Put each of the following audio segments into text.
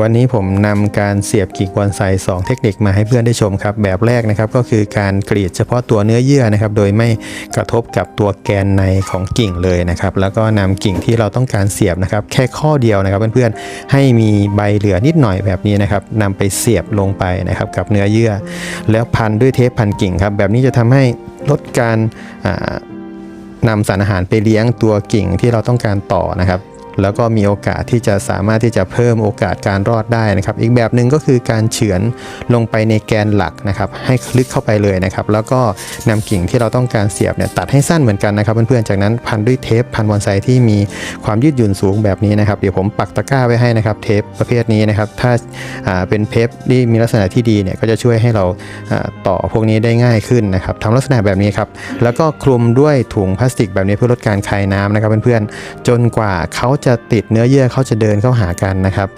วันนี้ผมนำการเสียบกิ่งบอนไซสองเทคนิคมาให้เพื่อนได้ชมครับ แบบแรกนะครับก็คือการกรีดเฉพาะตัวเนื้อเยื่อนะครับ โดยไม่กระทบกับตัวแกนในของกิ่งเลยนะครับ แล้วก็นำกิ่งที่เราต้องการเสียบนะครับ แค่ข้อเดียวนะครับเพื่อนๆให้มีใบเหลือนิดหน่อยแบบนี้นะครับนำไปเสียบลงไปนะครับกับเนื้อเยื่อ แล้วพันด้วยเทปพันกิ่งครับ แบบนี้จะทำให้ลดการนำสารอาหารไปเลี้ยงตัวกิ่งที่เราต้องการต่อนะครับ แล้วก็มีโอกาสที่จะสามารถที่จะเพิ่มโอกาสการรอดได้นะครับ อีกแบบหนึ่งก็คือการเฉือนลงไปในแกนหลักนะครับ ให้ลึกเข้าไปเลยนะครับ แล้วก็นำกิ่งที่เราต้องการเสียบเนี่ยตัดให้สั้นเหมือนกันนะครับ เพื่อนๆจากนั้นพันด้วยเทปพันบอนไซที่มีความยืดหยุ่นสูงแบบนี้นะครับ เดี๋ยวผมปักตะกร้าไว้ให้นะครับ เทปประเภทนี้นะครับ ถ้าเป็นเทปที่มีลักษณะที่ดีเนี่ยก็จะช่วยให้เราอ่าต่อพวกนี้ได้ง่ายขึ้นนะครับทำลักษณะแบบนี้ครับแล้วก็คลุมด้วยถุงพลาสติกแบบนี้เพื่อลดการคายน้ำนะครับเพื่อนๆจนกว่าเขาจะติดเนื้อเยื่อเขาจะเดินเข้าหากันนะครับ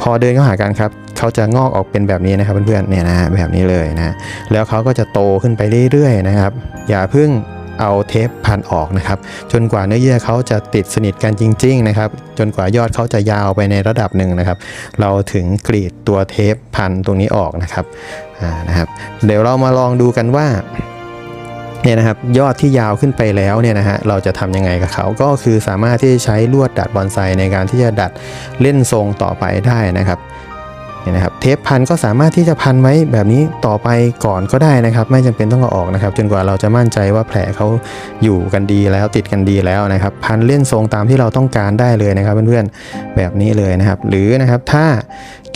พอเดินเข้าหากันครับเขาจะงอกออกเป็นแบบนี้นะครับเพื่อนๆเนี่ยนะฮะแบบนี้เลยนะแล้วเขาก็จะโตขึ้นไปเรื่อยๆนะครับ อย่าเพิ่งเอาเทปพันออกนะครับ จนกว่าเนื้อเยื่อเขาจะติดสนิทกันจริง ๆ นะครับ จนกว่ายอดเขาจะยาวไปในระดับหนึ่งนะครับ เราถึงกรีดตัวเทปพันตรงนี้ออกนะครับอ่านะครับ เดี๋ยวเรามาลองดูกันว่า เนี่ยนะครับยอดที่ยาวขึ้นไปแล้วเนี่ยนะฮะเราจะทำยังไงกับเขาก็คือสามารถที่จะใช้ลวดดัดบอนไซในการที่จะดัดเล่นทรงต่อไปได้นะครับ เนี่ยนะครับเทปพันก็สามารถที่จะพันไว้แบบนี้ต่อไปก่อนก็ได้นะครับ ไม่จำเป็นต้องเอาออกนะครับ จนกว่าเราจะมั่นใจว่าแผลเขาอยู่กันดีแล้วติดกันดีแล้วนะครับ พันเล่นทรงตามที่เราต้องการได้เลยนะครับเพื่อนๆแบบนี้เลยนะครับ หรือนะครับถ้า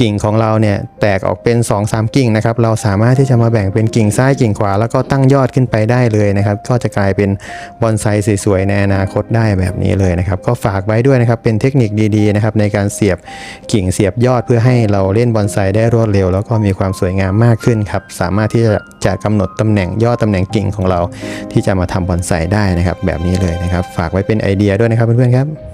กิ่งของเราเนี่ยแตกออกเป็น 2-3 กิ่งนะครับเราสามารถที่จะมาแบ่งเป็นกิ่งซ้ายกิ่งขวา แล้วก็ตั้งยอดขึ้นไปได้เลยนะครับ ก็จะกลายเป็นบอนไซสวยๆในอนาคตได้แบบนี้เลยนะครับ ก็ฝากไว้ด้วยนะครับเป็นเทคนิคดีๆนะครับในการเสียบกิ่งเสียบยอดเพื่อให้เราเล่นบอนไซได้รวดเร็ว แล้วก็มีความสวยงามมากขึ้นครับ สามารถที่จะจะกำหนดตำแหน่งยอดตำแหน่งกิ่งของเรา ที่จะมาทำบอนไซได้นะครับ แบบนี้เลยนะครับ ฝากไว้เป็นไอเดียด้วยนะครับเพื่อนๆครับ